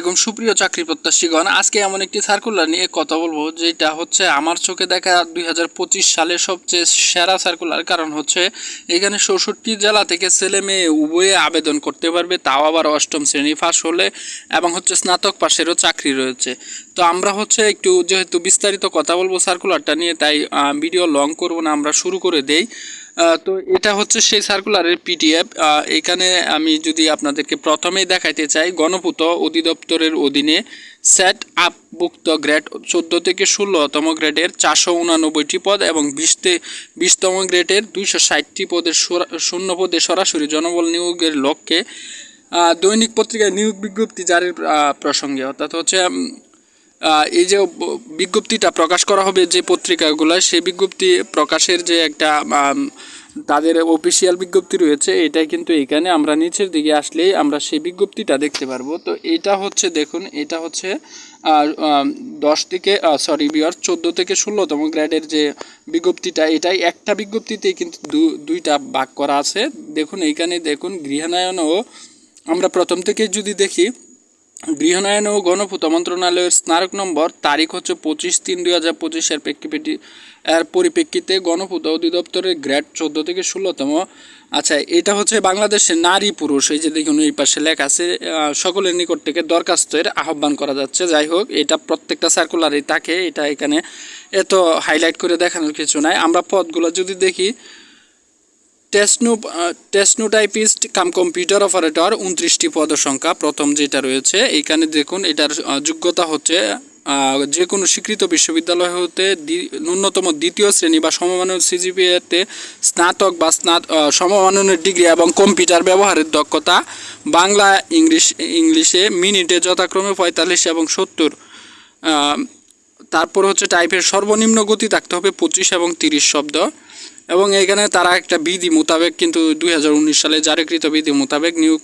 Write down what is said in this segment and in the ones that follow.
এরকম সুপ্রিয় চাকরি প্রত্যাশীগণ, আজকে এমন একটি সার্কুলার নিয়ে কথা বলব, যেটা হচ্ছে আমার চোখে দেখা দুই সালের সবচেয়ে সেরা সার্কুলার কারণ হচ্ছে, এখানে চৌষট্টি জেলা থেকে ছেলে মেয়ে উভয়ে আবেদন করতে পারবে, তাও আবার অষ্টম শ্রেণি পাস হলে, এবং হচ্ছে স্নাতক পাশেরও চাকরি রয়েছে। তো আমরা হচ্ছে একটু যেহেতু বিস্তারিত কথা বলব সার্কুলারটা নিয়ে, তাই ভিডিও লং করব না, আমরা শুরু করে দেই। তো এটা হচ্ছে সেই সার্কুলারের পিডিএফ এখানে আমি যদি আপনাদেরকে প্রথমেই দেখাইতে চাই গণপূর্ত অধিদপ্তরের অধীনে সেট আপ ভুক্ত গ্রেড চোদ্দ থেকে ষোলোতম গ্রেডের চারশো উনানব্বইটি পদ এবং বিশতে বিশতম গ্রেডের দুইশো ষাটটি পদের শূন্য পদে সরাসরি জনবল নিয়োগের লক্ষ্যে দৈনিক পত্রিকায় নিয়োগ বিজ্ঞপ্তি জারির প্রসঙ্গে। অর্থাৎ হচ্ছে এই যে বিজ্ঞপ্তিটা প্রকাশ করা হবে যে পত্রিকাগুলো সেই বিজ্ঞপ্তি প্রকাশের যে একটা তাদের অফিসিয়াল বিজ্ঞপ্তি রয়েছে, এটা কিন্তু এখানে আমরা নিচের দিকে আসলেই আমরা সেই বিজ্ঞপ্তিটা দেখতে পারব। তো এটা হচ্ছে, দেখুন, এটা হচ্ছে দশ থেকে সরি বিয়ার চোদ্দ থেকে ষোলোতম গ্রেডের যে বিজ্ঞপ্তিটা, এটাই একটা বিজ্ঞপ্তিতেই কিন্তু দুইটা ভাগ করা আছে। দেখুন এইখানে দেখুন গৃহায়ন ও আমরা প্রথম থেকে যদি দেখি গৃহায়ন ও গণপূর্ত মন্ত্রণালয়ের স্মারক নম্বর, তারিখ হচ্ছে পঁচিশ তিন দুই হাজার পঁচিশের প্রেক্ষিপেটি, এর পরিপ্রেক্ষিতে গণপূর্ত অধিদপ্তরের গ্রেড চোদ্দ থেকে ষোলোতম। আচ্ছা এটা হচ্ছে বাংলাদেশের নারী পুরুষ, এই যে দেখুন এই পাশে লেখা আছে সকলের নিকট থেকে দরখাস্তের আহ্বান করা যাচ্ছে। যাই হোক, এটা প্রত্যেকটা সার্কুলারই থাকে, এটা এখানে এত হাইলাইট করে দেখানোর কিছু নাই। আমরা পদগুলো যদি দেখি টেসনো টেসনোটাইপিস্ট কাম কম্পিউটার অপারেটর উনত্রিশটি পদের সংখ্যা প্রথম যেটা রয়েছে এইখানে দেখুন এটার যোগ্যতা হচ্ছে যে কোনো স্বীকৃত বিশ্ববিদ্যালয় হতে ন্যূনতম দ্বিতীয় শ্রেণি বা সমমানের সিজিপিএতে স্নাতক বা স্নাত আহ, সমমানের ডিগ্রি এবং কম্পিউটার ব্যবহারের দক্ষতা। বাংলা ইংলিশ ইংলিশে মিনিটে যথাক্রমে পঁয়তাল্লিশ এবং সত্তর। তারপর হচ্ছে টাইপের সর্বনিম্ন গতি থাকতে হবে পঁচিশ এবং তিরিশ শব্দ। এবং এখানে তারা একটা বিধি মোতাবেক কিন্তু দুই হাজার উনিশ সালে জারিকৃত বিধি মোতাবেক নিয়োগ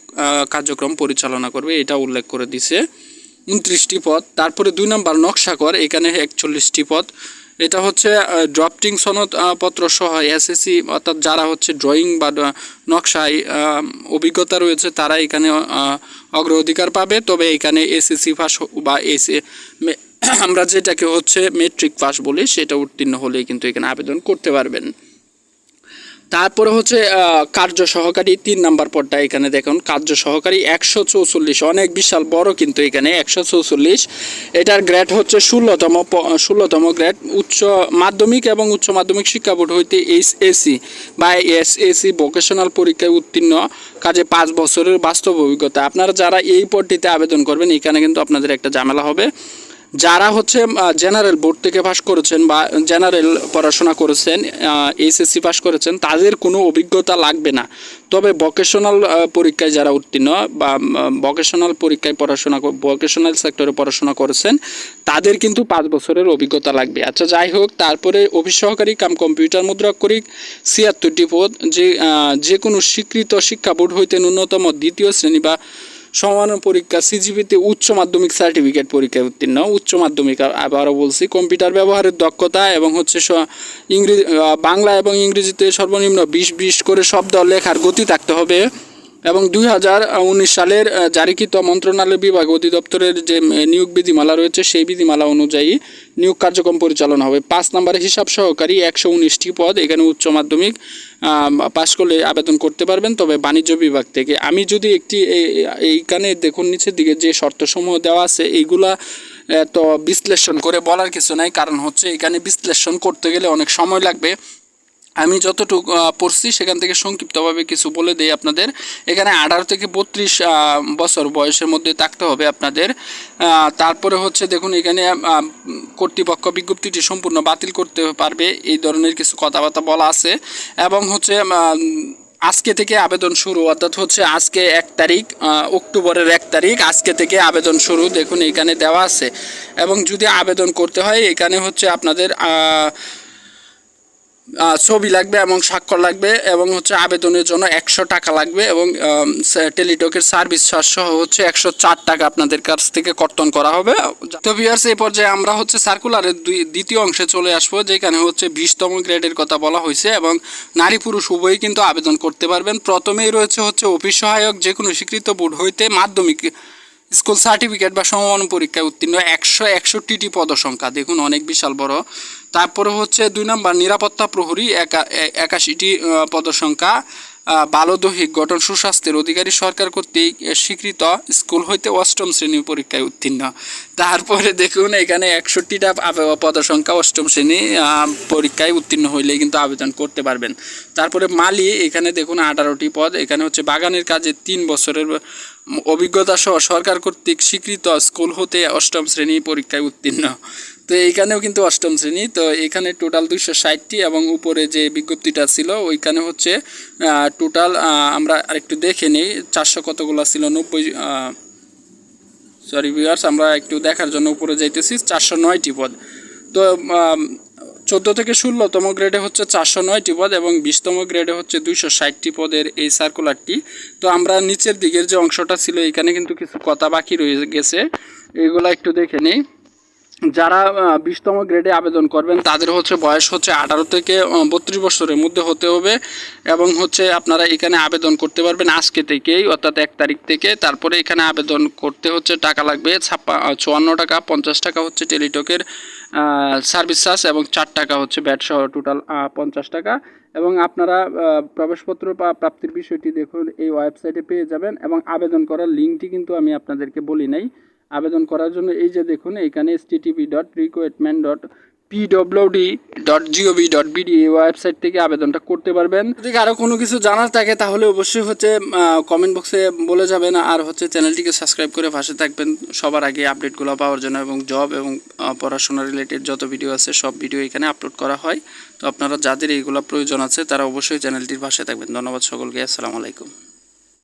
কার্যক্রম পরিচালনা করবে, এটা উল্লেখ করে দিছে। উনত্রিশটি পদ, তারপরে দুই নম্বর নকশাকর, এখানে একচল্লিশটি পদ। এটা হচ্ছে ড্রাফটিং সনদ পত্র সহ এসএসসি অর্থাৎ যারা হচ্ছে ড্রয়িং বা নকশায় অভিজ্ঞতা রয়েছে, তারা এখানে অগ্রাধিকার পাবে। তবে এখানে এসএসসি পাস বা এসএ আমরা যেটাকে হচ্ছে মেট্রিক পাস বলি, সেটা উত্তীর্ণ হলেই কিন্তু এখানে আবেদন করতে পারবেন। তারপরে হচ্ছে কার্য সহকারী তিন নাম্বার পদটা এখানে দেখুন, কার্য সহকারী একশো অনেক বিশাল বড় কিন্তু এখানে একশো চৌচল্লিশ। এটার গ্রেড হচ্ছে ষোলোতম ষোলোতম গ্রেড উচ্চ মাধ্যমিক এবং উচ্চ মাধ্যমিক শিক্ষা বোর্ড হইতে এইচ এসি বা এস এসি ভোকেশনাল পরীক্ষায় উত্তীর্ণ। কাজে পাঁচ বছরের বাস্তব অভিজ্ঞতা। আপনারা যারা এই পদটিতে আবেদন করবেন, এখানে কিন্তু আপনাদের একটা ঝামেলা হবে। যারা হচ্ছে জেনারেল বোর্ড থেকে পাশ করেছেন বা জেনারেল পড়াশোনা করেছেন এইচএসসি পাশ করেছেন, তাদের কোনো অভিজ্ঞতা লাগবে না। তবে ভোকেশনাল পরীক্ষায় যারা উত্তীর্ণ বা ভোকেশনাল পরীক্ষায় পড়াশোনা ভোকেশনাল সেক্টরে পড়াশোনা করেছেন, তাদের কিন্তু পাঁচ বছরের অভিজ্ঞতা লাগবে। আচ্ছা যাই হোক, তারপরে অফিস সহকারী কাম কম্পিউটার মুদ্রাক্ষরিক ছিয়াত্তরটি পদ, যে যে কোনো স্বীকৃত শিক্ষা বোর্ড হইতে ন্যূনতম দ্বিতীয় শ্রেণি বা সমান পরীক্ষা সিজিপিতে উচ্চ মাধ্যমিক সার্টিফিকেট পরীক্ষায় উত্তীর্ণ। উচ্চ মাধ্যমিক আবারও বলছি কম্পিউটার ব্যবহারের দক্ষতা এবং হচ্ছে ইংরেজি বাংলা এবং ইংরেজিতে সর্বনিম্ন বিশ বিশ করে শব্দ লেখার গতি থাকতে হবে। এবং দুই হাজার উনিশ সালের জারিকৃত মন্ত্রণালয় বিভাগ অধিদপ্তরের যে নিয়োগ বিধিমালা রয়েছে, সেই বিধিমালা অনুযায়ী নিয়োগ কার্যক্রম পরিচালনা হবে। পাঁচ নম্বরে হিসাব সহকারী একশো উনিশটি পদ, এখানে উচ্চ মাধ্যমিক পাশ করলে আবেদন করতে পারবেন, তবে বাণিজ্য বিভাগ থেকে। আমি যদি একটি এই- এইখানে দেখুন, নিচের দিকে যে শর্তসমূহ দেওয়া আছে, এইগুলা তো বিশ্লেষণ করে বলার কিছু নাই। কারণ হচ্ছে, এখানে বিশ্লেষণ করতে গেলে অনেক সময় লাগবে। আমি যতটুকু পড়ছি সেখান থেকে সংক্ষিপ্তভাবে কিছু বলে দেই আপনাদের। এখানে আঠারো থেকে বত্রিশ বছর বয়সের মধ্যে থাকতে হবে আপনাদের। তারপরে হচ্ছে দেখুন এখানে কর্তৃপক্ষ বিজ্ঞপ্তিটি সম্পূর্ণ বাতিল করতে পারবে। এই ধরনের কিছু কথাবার্তা বলা আছে। এবং হচ্ছে আজকে থেকে আবেদন শুরু, অর্থাৎ হচ্ছে আজকে এক তারিখ অক্টোবরের এক তারিখ আজকে থেকে আবেদন শুরু দেখুন এখানে দেওয়া আছে। এবং যদি আবেদন করতে হয়, এখানে হচ্ছে আপনাদের ছবি লাগবে এবং স্বাক্ষর লাগবে এবং হচ্ছে আবেদনের জন্য একশো টাকা লাগবে এবং টেলিটকের সার্ভিস চার্জ সহ হচ্ছে একশো চার টাকা আপনাদের কাছ থেকে কর্তন করা হবে। তো ভিউয়ার্স এই পর্যায়ে আমরা হচ্ছে সার্কুলারের দুই, দ্বিতীয় অংশে চলে আসব, যেখানে হচ্ছে বিশতম গ্রেডের কথা বলা হয়েছে এবং নারী পুরুষ উভয়ই কিন্তু আবেদন করতে পারবেন। প্রথমেই রয়েছে হচ্ছে অফিস সহায়ক যে কোনো স্বীকৃত বোর্ড হইতে মাধ্যমিক স্কুল সার্টিফিকেট বা সমমান পরীক্ষায় উত্তীর্ণ। একশো একষট্টিটি পদসংখ্যা, দেখুন অনেক বিশাল বড়। তারপরে হচ্ছে দুই নম্বর নিরাপত্তা প্রহরী একা- একাশিটি পদসংখ্যা আহ, বালদৈহিক গঠন সুস্বাস্থ্যের অধিকারী সরকার কর্তৃক স্বীকৃত স্কুল হইতে অষ্টম শ্রেণি পরীক্ষায় উত্তীর্ণ। তারপরে দেখুন এখানে একষট্টিটা পদসংখ্যা অষ্টম শ্রেণি পরীক্ষায় উত্তীর্ণ হইলে কিন্তু আবেদন করতে পারবেন। তারপরে মালি এখানে দেখুন আঠারোটি পদ এখানে হচ্ছে বাগানের কাজে তিন বছরের অভিজ্ঞতা সহ সরকার কর্তৃক স্বীকৃত স্কুল হতে অষ্টম শ্রেণি পরীক্ষায় উত্তীর্ণ। তো এইখানেও কিন্তু অষ্টম শ্রেণি। তো এখানে টোটাল দুইশো ষাটটি এবং উপরে যে বিজ্ঞপ্তিটা ছিল, ওইখানে হচ্ছে টোটাল আমরা আরেকটু দেখে নিই, চারশো কতগুলো ছিল, নব্বই সরি ভিউয়ার্স আমরা একটু দেখার জন্য উপরে যাইতেছি, চারশো নয়টি পদ। তো চোদ্দ থেকে ষোলোতম গ্রেডে হচ্ছে চারশো নয়টি পদ এবং বিশতম গ্রেডে হচ্ছে দুইশো ষাটটি পদের এই সার্কুলারটি তো আমরা নিচের দিকের যে অংশটা ছিল, এখানে কিন্তু কিছু কথা বাকি রয়ে গেছে, এগুলো একটু দেখে নিই। যারা বিশতম গ্রেডে আবেদন করবেন, তাদের হচ্ছে বয়স হচ্ছে আঠারো থেকে বত্রিশ বছরের মধ্যে হতে হবে এবং হচ্ছে আপনারা এখানে আবেদন করতে পারবেন আজকে থেকেই, অর্থাৎ এক তারিখ থেকে। তারপরে এখানে আবেদন করতে হচ্ছে টাকা লাগবে, ছাপ্পা চুয়ান্ন টাকা, পঞ্চাশ টাকা হচ্ছে টেলিটকের সার্ভিস চার্জ এবং চার টাকা হচ্ছে ব্যাট সহ টোটাল পঞ্চাশ টাকা। এবং আপনারা প্রবেশপত্র বা প্রাপ্তির বিষয়টি দেখুন, এই ওয়েবসাইটে পেয়ে যাবেন এবং আবেদন করার লিঙ্কটি কিন্তু আমি আপনাদেরকে বলি নাই। আবেদন করার জন্য এই যে দেখুন, এখানে S T T P dot recruitment dot P W D dot G O V dot B D এই ওয়েবসাইট থেকে আবেদনটা করতে পারবেন। যদি আরও কোনো কিছু জানার থাকে, তাহলে অবশ্যই হচ্ছে কমেন্ট বক্সে বলে যাবেন, আর হচ্ছে চ্যানেলটিকে সাবস্ক্রাইব করে পাশে থাকবেন। সবার আগে আপডেটগুলো পাওয়ার জন্য এবং জব এবং পড়াশোনা রিলেটেড যত ভিডিও আছে, সব ভিডিও এখানে আপলোড করা হয়। তো আপনারা যাদের এইগুলো প্রয়োজন আছে, তারা অবশ্যই চ্যানেলটির পাশে থাকবেন। ধন্যবাদ সকলকে। আসসালামু আলাইকুম।